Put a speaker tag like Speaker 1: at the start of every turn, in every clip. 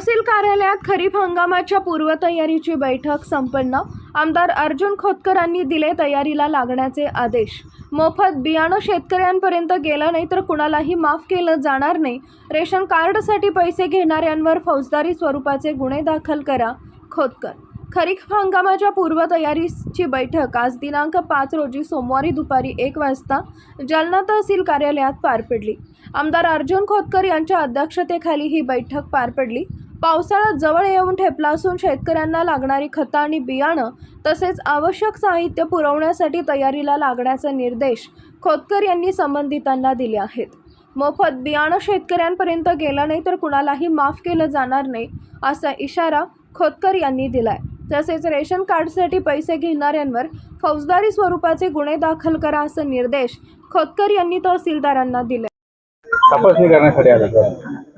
Speaker 1: तहसील कार्यालयात खरीप हंगामाच्या पूर्वतयारीची बैठक संपन्न. आमदार अर्जुन खोतकरांनी दिले तयारीला लागण्याचे आदेश. मोफत बियाणं शेतकऱ्यांपर्यंत गेलं नाही तर कुणालाही माफ केलं जाणार नाही. रेशन कार्डसाठी पैसे घेणाऱ्यांवर फौजदारी स्वरूपाचे गुन्हे दाखल करा खोतकर. खरीप हंगामाच्या पूर्वतयारीची बैठक आज दिनांक पाच रोजी सोमवारी दुपारी एक वाजता जालना तहसील कार्यालयात पार पडली. आमदार अर्जुन खोतकर यांच्या अध्यक्षतेखाली ही बैठक पार पडली. पावसाळा जवळ येऊन ठेपला असून शेतकऱ्यांना लागणारी खतं आणि बियाणं तसेच आवश्यक साहित्य पुरवण्यासाठी तयारीला लागण्याचे निर्देश खोतकर यांनी संबंधितांना दिले आहेत. मोफत बियाणं शेतकऱ्यांपर्यंत गेलं नाही तर कुणालाही माफ केलं जाणार नाही असा इशारा खोतकर यांनी दिलाय. तसेच रेशन कार्डसाठी पैसे घेणाऱ्यांवर फौजदारी स्वरूपाचे गुन्हे दाखल करा असे निर्देश खोतकर यांनी तहसीलदारांना दिले.
Speaker 2: तपासणी करण्यासाठी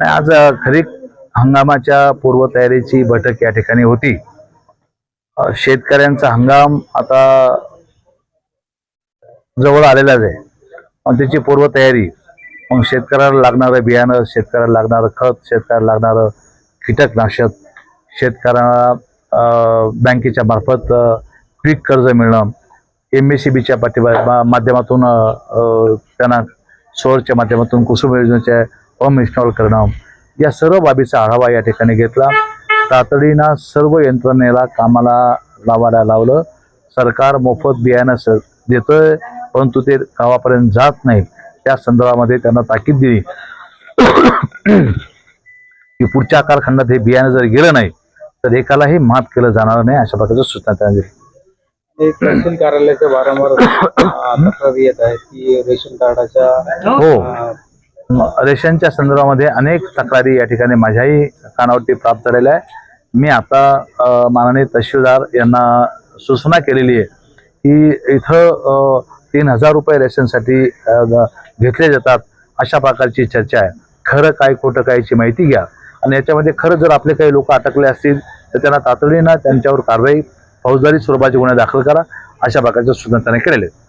Speaker 3: आज अ, खरीप हंगामाच्या पूर्वतयारीची बैठक या ठिकाणी होती. शेतकऱ्यांचा हंगाम आता जवळ आलेलाच आहे. मग त्याची पूर्वतयारी मग शेतकऱ्याला लागणारं बियाणं शेतकऱ्याला लागणारं खत शेतकऱ्याला लागणारं कीटकनाशक शेतकऱ्यांना बँकेच्या मार्फत पीक कर्ज मिळणं एम एस सी बीच्या पाठिंबा माध्यमातून त्यांना सोरच्या माध्यमातून कुसुम योजनेच्या पंप इन्स्टॉल करणं या सर्व बाबीचा आढावा या ठिकाणी घेतला. तातडीनं सर्व यंत्रणेला कामाला लावायला लावलं. सरकार मोफत बियाणं स देतोय परंतु ते गावापर्यंत जात नाही. त्या संदर्भामध्ये त्यांना ताकीद दिली. की पुढच्या कारखान्यात हे बियाणं जर गेलं नाही तर एकालाही माफ केलं जाणार नाही अशा प्रकारच्या सूचना त्यांनी दिली
Speaker 2: तहसील कार्यालयाच्या वारंवार तक्रारी येत आहेत की रेशन कार्डाच्या
Speaker 3: हो. रेशनच्या संदर्भामध्ये अनेक तक्रारी या ठिकाणी माझ्याही कानावरती प्राप्त झालेल्या आहे मी आता माननीय तहसीलदार यांना सूचना केलेली आहे की इथं तीन हजार रुपये रेशनसाठी घेतले जातात अशा प्रकारची चर्चा आहे. खरं काय खोटं कायची माहिती घ्या. आणि याच्यामध्ये खरं जर आपले काही लोक अटकले असतील तर त्यांना तातडीनं त्यांच्यावर कारवाई फौजदारी स्वरूपाचे गुन्हे दाखल करा अशा प्रकारच्या सूचना त्यांनी केलेल्या आहेत.